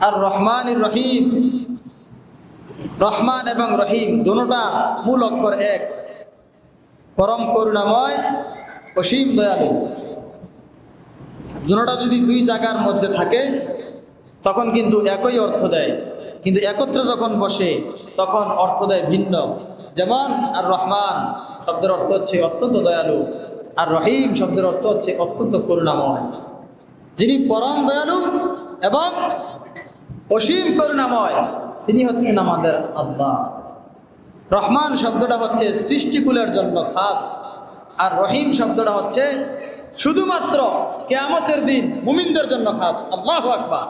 আর রহমান রহিম। রহমান এবং রহিম দুটার মূল অক্ষর এক। পরম করুণাময়, অসীম দয়ালু। দুটা যদি দুই জায়গার মধ্যে থাকে, তখন কিন্তু একই অর্থ দেয়। কিন্তু একত্রে যখন বসে, তখন অর্থ দেয় ভিন্ন। যেমন, আর রহমান শব্দের অর্থ হচ্ছে অত্যন্ত দয়ালু। আর রহিম শব্দের অর্থ হচ্ছে অত্যন্ত করুণাময়। যিনি পরম দয়ালু এবং অসীম করুণাময়। তিনি হচ্ছেন আমাদের আল্লাহ। রহমান শব্দটা হচ্ছে সৃষ্টিকুলের জন্য খাস। আর রহিম শব্দটা হচ্ছে শুধুমাত্র কেয়ামতের দিন মুমিনদের জন্য খাস। আল্লাহ আকবার।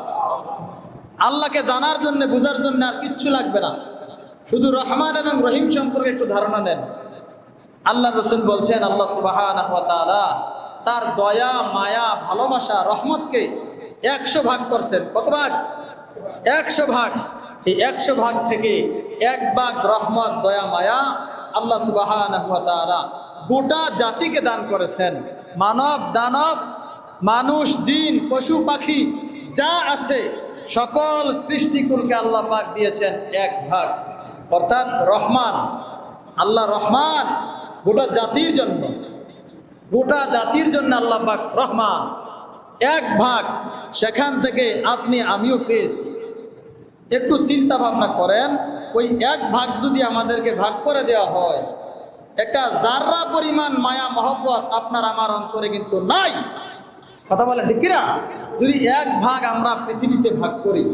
আল্লাহকে জানার জন্য, বোঝার জন্য আর কিচ্ছু লাগবে না। শুধু রহমান এবং রহিম সম্পর্কে একটু ধারণা নেন। আল্লাহ রসুল বলছেন, আল্লাহ সুবাহ তার দয়া, মায়া, ভালোবাসা, রহমতকে একশো ভাগ করছেন। কত ভাগ? একশো ভাগ, এই একশো ভাগ থেকে এক ভাগ রহমত, দয়া, মায়া আল্লাহ সুবাহ গোটা জাতিকে দান করেছেন। মানব, দানব, মানুষ, জিন, পশু, পাখি, যা আছে, সকল সৃষ্টিকুলকে আল্লাহ পাক দিয়েছেন এক ভাগ। অর্থাৎ রহমান, আল্লাহ রহমান গোটা জাতির জন্য, গোটা জাতির জন্য আল্লাহ পাক রহমান। এক ভাগ, সেখান থেকে আপনি, আমিও পেয়েছি। একটু চিন্তা ভাবনা করেন, ওই এক ভাগ যদি আমাদেরকে ভাগ করে দেওয়া হয়, একটা জাররা পরিমাণ মায়া, মহব্বত আপনার আমার অন্তরে কিন্তু নাই। কথা বলেন, ঠিক কিনা? যদি এক ভাগ আমরা পৃথিবীতে ভাগ করি,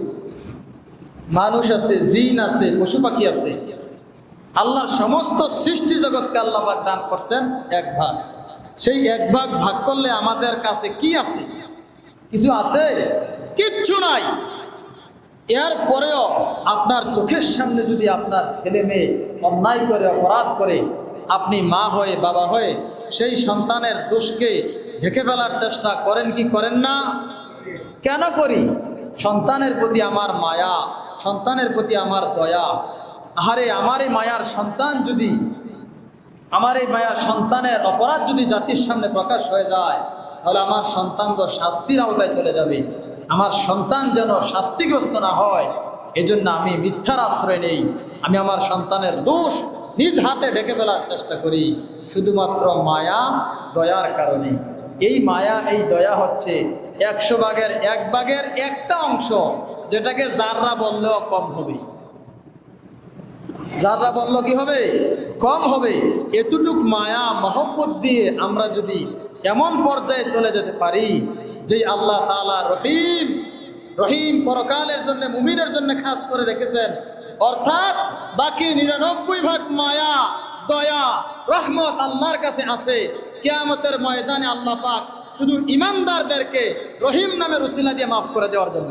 মানুষ আছে, জিন আছে, পশু পাখি আছে, আল্লাহর সমস্ত সৃষ্টি জগৎকে আল্লাহ দান করছেন এক ভাগ। সেই এক ভাগ ভাগ করলে আমাদের কাছে কি আছে? কিছু আছে? কিচ্ছু নাই। এর পরেও আপনার চোখের সামনে যদি আপনার ছেলে মেয়ে অন্যায় করে, অপরাধ করে, আপনি মা হয়ে, বাবা হয়ে সেই সন্তানের দোষকে ঢেকে ফেলার চেষ্টা করেন কি করেন না? কেন করি? সন্তানের প্রতি আমার মায়া, সন্তানের প্রতি আমার দয়া। আহারে, আমার এই মায়ার সন্তান যদি, আমার এই মায়ার সন্তানের অপরাধ যদি জাতির সামনে প্রকাশ হয়ে যায় তাহলে আমার সন্তান তো শাস্তির আওতায় চলে যাবে। আমার সন্তান যেন শাস্তিগ্রস্ত না হয়, এজন্য আমি মিথ্যার আশ্রয় নেই। আমি আমার সন্তানের দোষ নিজ হাতে ঢেকে ফেলার চেষ্টা করি, শুধুমাত্র মায়া, দয়ার কারণে। এই মায়া, এই দয়া হচ্ছে একশো ভাগের এক ভাগের একটা অংশ, যেটাকে যাররা বললেও কম হবে। যাররা বলল কি হবে? কম হবে। এতটুক মায়া, মহব্বত দিয়ে আমরা যদি এমন পর্যায়ে চলে যেতে পারি যে আল্লাহ তালা রহিম রহিম পরকালের জন্য, মুমিনের জন্য খাস করে রেখেছেন। অর্থাৎ বাকি নিরানব্বই ভাগ মায়া, দয়া, রহমত আল্লাহর কাছে আছে। কেয়ামতের ময়দানে আল্লাহ পাক শুধু ইমানদারদেরকে রহিম নামে উসিলা দিয়ে মাফ করে দেওয়ার জন্য।